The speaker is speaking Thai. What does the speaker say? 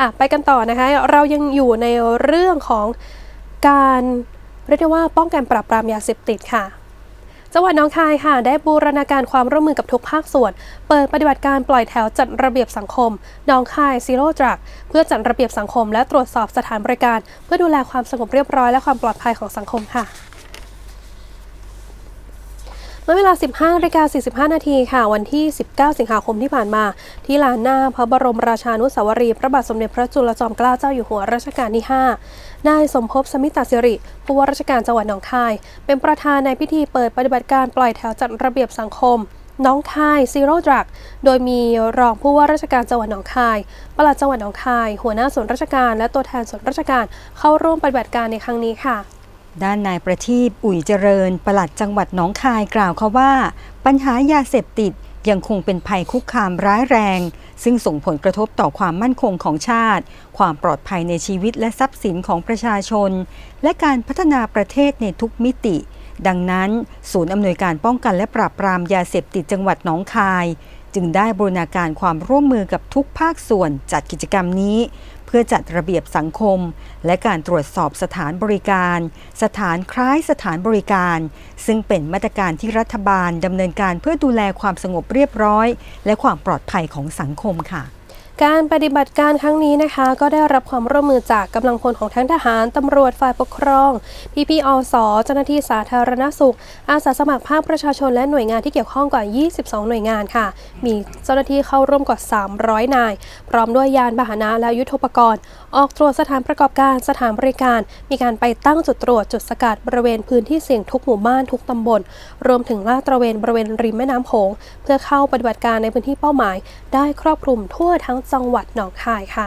อะไปกันต่อนะคะ เรายังอยู่ในเรื่องของการเรียกได้ว่าป้องกันปราบปรามยาเสพติดค่ะจังหวัดน้องคายค่ะ ได้บูรณาการความร่วมมือกับทุกภาคส่วน เปิดปฏิบัติการปล่อยแถวจัดระเบียบสังคมน้องคายซีโร่ดรักเพื่อจัดระเบียบสังคม และตรวจสอบสถานบริการ เพื่อดูแลความสงบเรียบร้อยและความปลอดภัยของสังคมค่ะ เมื่อเวลา 15นาฬิกา45 นาทีค่ะ วันที่ 19 สิงหาคมที่ผ่านมา ที่ลานหน้าพระบรมราชานุสาวรีย์พระบาทสมเด็จพระจุลจอมเกล้าเจ้าอยู่หัวรัชกาลที่ 5 นายสมภพสมิตาสิริ ผู้ว่าราชการจังหวัดหนองคาย เป็นประธานในพิธีเปิดปฏิบัติการปล่อยแถวจัดระเบียบสังคมหน้องคายซีโร่ดรัก โดยมีรองผู้ว่าราชการจังหวัดหนองคาย ปลัดจังหวัดหนองคาย หัวหน้าส่วนราชการ และตัวแทนส่วนราชการเข้าร่วมปฏิบัติการในครั้งนี้ค่ะ ด้านนายประทีปอุ่ยเจริญ ปลัดจังหวัดหนองคายกล่าวเขาว่า ปัญหายาเสพติดยังคงเป็นภัยคุกคามร้ายแรง ซึ่งส่งผลกระทบต่อความมั่นคงของชาติ ความปลอดภัยในชีวิตและทรัพย์สินของประชาชน และการพัฒนาประเทศในทุกมิติ ดังนั้น ศูนย์อำนวยการป้องกันและปราบปรามยาเสพติดจังหวัดหนองคาย จึงได้บูรณาการความร่วมมือกับทุกภาคส่วนจัดกิจกรรมนี้ เพื่อจัดระเบียบสังคม และการตรวจสอบสถานบริการ สถานคล้ายสถานบริการ ซึ่งเป็นมาตรการที่รัฐบาลดำเนินการเพื่อดูแลความสงบเรียบร้อย และความปลอดภัยของสังคมค่ะ การปฏิบัติการครั้งนี้นะคะ ก็ได้รับความร่วมมือจากกำลังพลของทั้งทหารตำรวจฝ่ายปกครองพี่พี่อสเจ้าหน้าที่สาธารณสุข อาสาสมัครภาคประชาชนและหน่วยงานที่เกี่ยวข้องกว่า 22 หน่วยงานค่ะ มีเจ้าหน้าที่เข้าร่วมกว่า 300 นาย พร้อมด้วยยานพาหนะและยุทธปกรณ์ ออกตรวจสถานประกอบการสถานบริการ มีการไปตั้งจุดตรวจจุดสกัดบริเวณพื้นที่เสี่ยงทุกหมู่บ้านทุกตำบล รวมถึงลาดตระเวนบริเวณริมแม่น้ำโขงเพื่อเข้าปฏิบัติการในพื้นที่เป้าหมาย ได้ครอบคลุมทั่วทั้งจังหวัดหนองคายค่ะ